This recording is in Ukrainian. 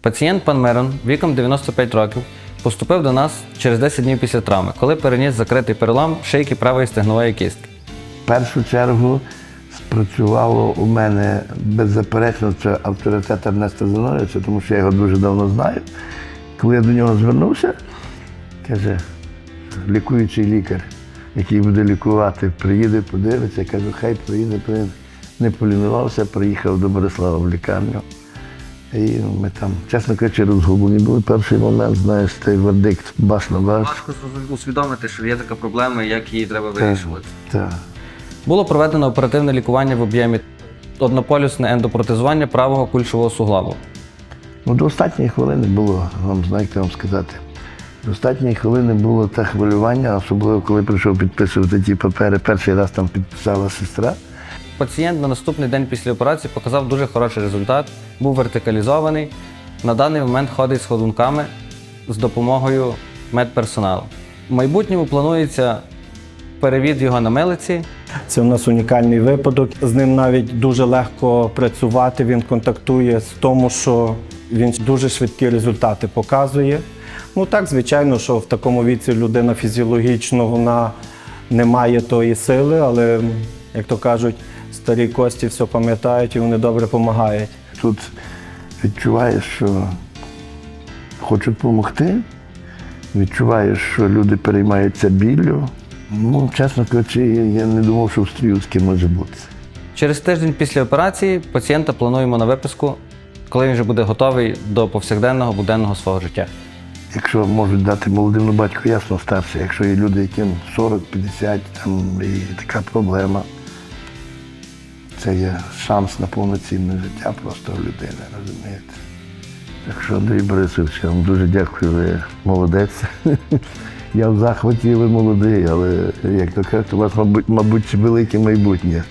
Пацієнт пан Мирон віком 95 років поступив до нас через 10 днів після травми, коли переніс закритий перелам шийки правої стегнової кістки. В першу чергу спрацювало у мене беззаперечно це авторитет Ернеста Зиновича, тому що я його дуже давно знаю. Коли я до нього звернувся, каже, лікуючий лікар, який буде лікувати, приїде, подивиться, я кажу, хай приїде, приїде. Не полінувався, приїхав до Борислава в лікарню. І ми там, чесно кажучи, розгублені були. Перший момент, знаєш, той вердикт баш на баш. Важко усвідомити, що є така проблема як її треба вирішувати. Так. Було проведено оперативне лікування в об'ємі однополюсне ендопротезування правого кульшового суглабу. Ну, до останньої хвилини було, вам знаєте, вам сказати. До останньої хвилини було те хвилювання, особливо коли прийшов підписувати ті папери. Перший раз там підписала сестра. Пацієнт на наступний день після операції показав дуже хороший результат, був вертикалізований. На даний момент ходить з ходунками з допомогою медперсоналу. В майбутньому планується перевід його на милиці. Це у нас унікальний випадок. З ним навіть дуже легко працювати. Він контактує з тому, що він дуже швидкі результати показує. Ну так, звичайно, що в такому віці людина фізіологічно вона не має тої сили, але, як то кажуть, старі кості все пам'ятають і вони добре допомагають. Тут відчуваєш, що хочуть допомогти, відчуваєш, що люди переймаються біллю. Ну, чесно кажучи, я не думав, що в Стрілській може бути. Через тиждень після операції пацієнта плануємо на виписку, коли він вже буде готовий до повсякденного буденного свого життя. Якщо можуть дати молодому батьку, ясно старше, якщо є люди, яким 40-50, там і така проблема, це є шанс на повноцінне життя просто у людини, розумієте? Так що, Андрій Борисович, я вам дуже дякую, ви молодець. Я в захваті, ви молодий, але як то кажуть, у вас, мабуть, мабуть велике майбутнє.